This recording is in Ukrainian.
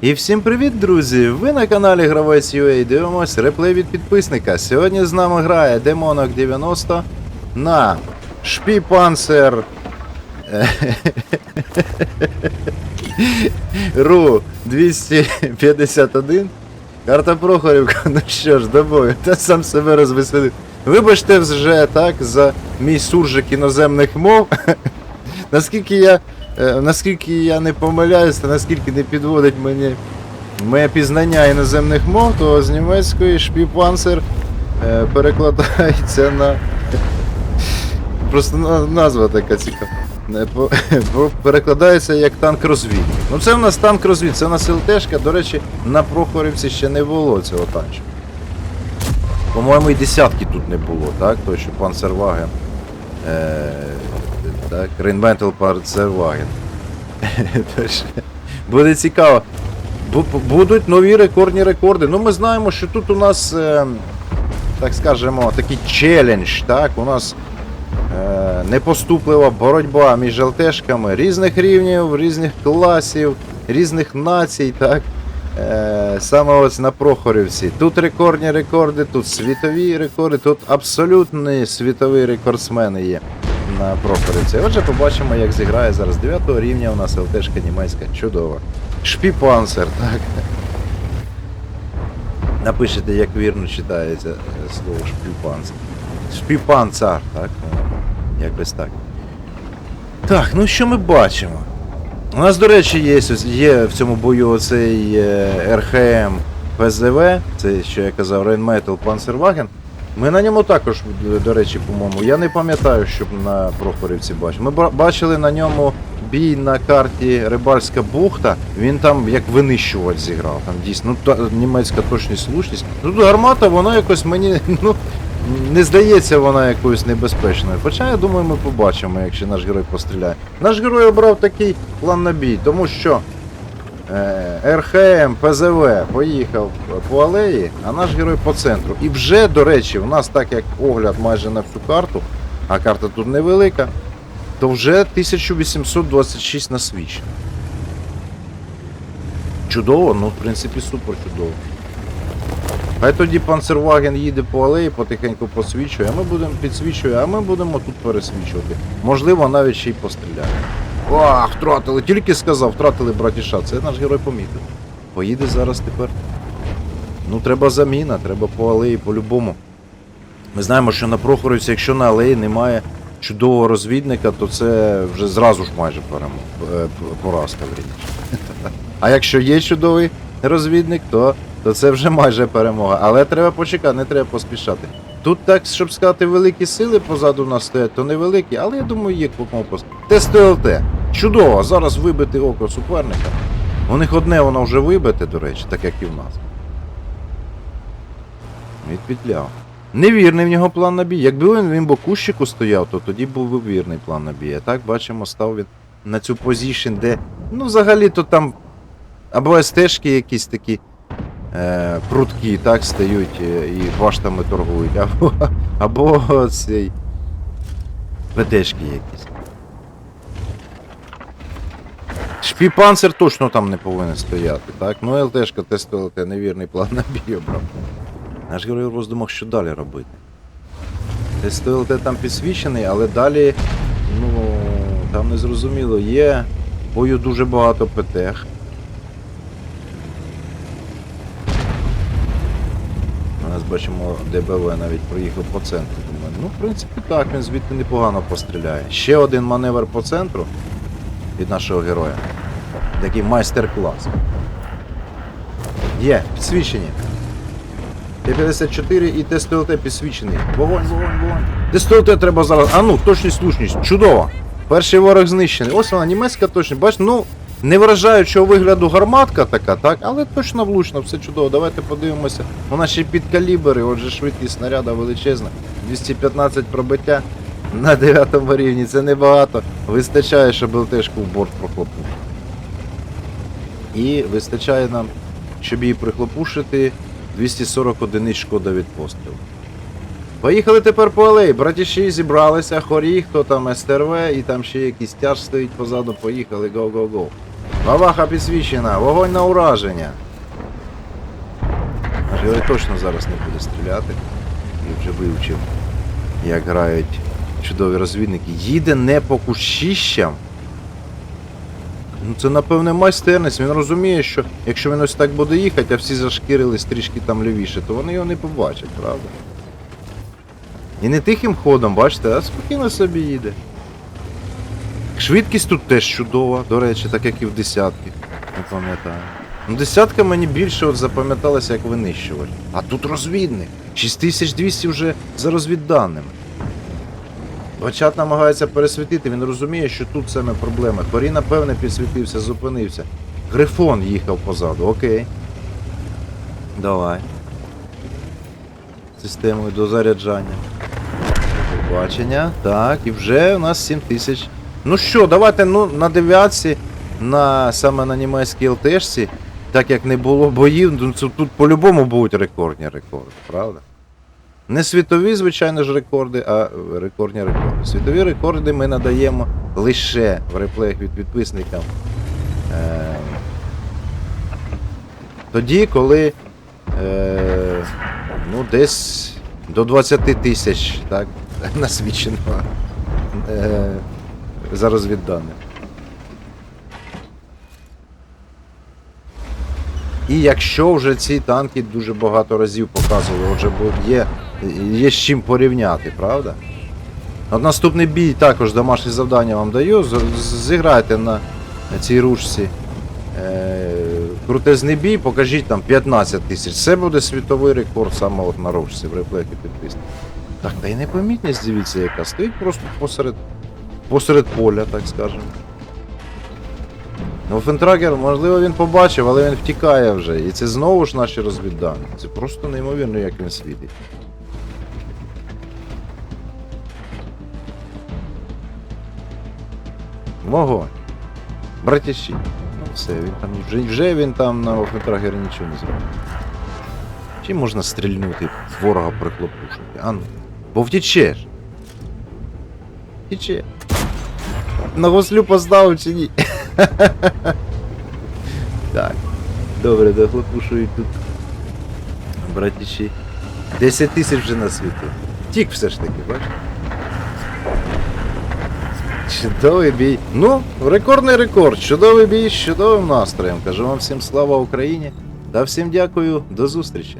І всім привіт, друзі! Ви на каналі Гравець UA дивимось реплей від підписника. Сьогодні з нами грає Демонок 90 на Шпіпансер Ру 251. Карта Прохорівка, ну що ж, до бою, та сам себе розвеселив. Вибачте вже так за мій суржик іноземних мов. наскільки я. Е, Наскільки я не помиляюсь, та наскільки не підводить мені моє пізнання іноземних мов, то з німецької шпіпансер е, перекладається на. Просто назва така цікава. По- Перекладається як танк розвідник. Ну це в нас танк розвід, це у нас ЛТшка, до речі, на Прохорівці ще не було цього танчика. По-моєму, і десятки тут не було, так? Той, що Панцерваген. Е, так, Рейнментал Панцерваген. Тож, Буде цікаво. Будуть нові рекордні рекорди. Ну, ми знаємо, що тут у нас, е, так скажемо, такий челендж, так? У нас е, непоступлива боротьба між ЛТшками різних рівнів, різних класів, різних націй, так? Е, саме ось на Прохорівці. Тут рекордні рекорди, тут світові рекорди, тут абсолютні світові рекордсмени є на Прохорівці. Отже, побачимо, як зіграє зараз 9 рівня у нас ЛТшка німецька. Чудово. Шпіпансер, так. Напишете, як вірно читається е, слово шпіпанцер. Шпіпанцар, так? Е, Якось так. Так, ну що ми бачимо? У нас, до речі, є, є в цьому бою оцей е, РХМ ПЗВ, це що я казав, Rheinmetall Panzerwagen. Ми на ньому також, до- речі, по-моєму. Я не пам'ятаю, щоб на Прохорівці бачив. Ми бачили на ньому бій на карті Рибальська бухта. Він там як винищувач зіграв. Там дійсно ну, та, німецька точність слушність. Ну, тут гармата, вона якось мені. ну, не здається вона якоюсь небезпечною. Хоча я думаю, ми побачимо, якщо наш герой постріляє. Наш герой обрав такий план на бій, тому що РХМ, ПЗВ поїхав по алеї, а наш герой по центру. І вже, до речі, у нас так як огляд майже на всю карту, а карта тут невелика, то вже 1826 насвічено. Чудово, ну в принципі супер чудово. Хай тоді панцерваген їде по алеї, потихеньку посвічує, а ми будемо підсвічує, а ми будемо тут пересвічувати. Можливо, навіть ще й постріляє. Ах, втратили, тільки сказав, втратили братіша. Це наш герой помітив. Поїде зараз тепер. Ну, треба заміна, треба по алеї по-любому. Ми знаємо, що на Прохоровці, якщо на алеї немає чудового розвідника, то це вже зразу ж майже е, поразка вірніше. А якщо є чудовий розвідник, то, то це вже майже перемога. Але треба почекати, не треба поспішати. Тут так, щоб сказати, великі сили позаду нас стоять, то невеликі, але я думаю, є кому. ТСТЛТ. Чудово, зараз вибити око суперника. У них одне воно вже вибите, до речі, так як і в нас. Відпетляв. Невірний в нього план на бій. Якби він, він по кущику стояв, то тоді був би вірний план на бій. А так бачимо, став він на цю позішн, де. Ну, взагалі-то там або СТшки якісь такі е, пруткі, так, стають е, і баштами торгують, або, або цей ПТшки якісь. Шпіпанцер точно там не повинен стояти, так? Ну ЛТшка, тест ЛТ, невірний план на бій обрав. Наш герой роздумав, що далі робити. Тест ЛТ там підсвічений, але далі, ну, там не зрозуміло, є бою дуже багато ПТХ. У нас бачимо, ДБВ навіть проїхав по центру. Думаю, ну, в принципі, так, він звідти непогано постріляє. Ще один маневр по центру від нашого героя. Такий майстер-клас. Є, підсвічені. Т-54 і ТСТЛТ підсвічений. Вогонь, вогонь, вогонь. ТСТЛТ треба зараз. А ну, точність, слушність. Чудово. Перший ворог знищений. Ось вона, німецька точність. Бач, ну, не вражаючого вигляду гарматка така, так, але точно влучно, все чудово. Давайте подивимося. Вона ще під калібри, отже швидкість снаряда величезна. 215 пробиття на 9 рівні. Це небагато. Вистачає, щоб ЛТшку в борт прохлопнути. І вистачає нам, щоб її прихлопушити 240 одиниць шкода від пострілу. Поїхали тепер по алеї. Братіші зібралися, хорі, хто там СТРВ, і там ще якийсь тяж стоїть позаду. Поїхали, го-го-го. Бабаха підсвічена, вогонь на ураження. Аж я точно зараз не буде стріляти. І вже вивчив, як грають чудові розвідники. Їде не по кущищам. Ну це напевне майстерність. Він розуміє, що якщо він ось так буде їхати, а всі зашкірились трішки там лівіше, то вони його не побачать, правда? І не тихим ходом, бачите, а спокійно собі їде. Швидкість тут теж чудова, до речі, так як і в десятки. Не пам'ятаю. Ну, десятка мені більше от запам'яталася як винищувач. А тут розвідник. 6200 вже за розвідданими. Бачат намагається пересвітити, він розуміє, що тут саме проблема. Хорі, напевне, підсвітився, зупинився. Грифон їхав позаду, окей. Давай. Системою дозаряджання. Побачення. Так, і вже у нас 7000. Ну що, давайте ну, на дев'ятці, на саме на німецькій ЛТшці, так як не було боїв, ну, це тут по-любому будуть рекордні рекорди, правда? Не світові, звичайно ж, рекорди, а рекордні рекорди. Світові рекорди ми надаємо лише в реплеях від підписникам. Е, тоді, коли е, ну, десь до 20 тисяч так, насвідчено е, за розвіддане. І якщо вже ці танки дуже багато разів показували, отже, бо є, є з чим порівняти, правда? От наступний бій також домашнє завдання вам даю. Зіграйте на цій ручці е, крутезний бій, покажіть там 15 тисяч. Це буде світовий рекорд саме от на ручці в реплекі підписник. Так, та й непомітність, дивіться, яка стоїть просто посеред, посеред поля, так скажемо. Ну, Фентрагер, можливо, він побачив, але він втікає вже. І це знову ж наші розвіддані. Це просто неймовірно, як він світить. Вогонь. Братящі. Ну все, він там вже, вже він там на Фентрагері нічого не зробив. Чи можна стрільнути ворога прихлопушити? А ну. Бо втічеш. Втіче. На гуслю поставив чи ні? так. Добре, дохлопушують тут. Братіші. 10 тисяч вже на світу. Тік все ж таки, бачиш? Чудовий бій. Ну, рекордний рекорд. Чудовий бій з чудовим настроєм. Кажу вам всім слава Україні та всім дякую. До зустрічі.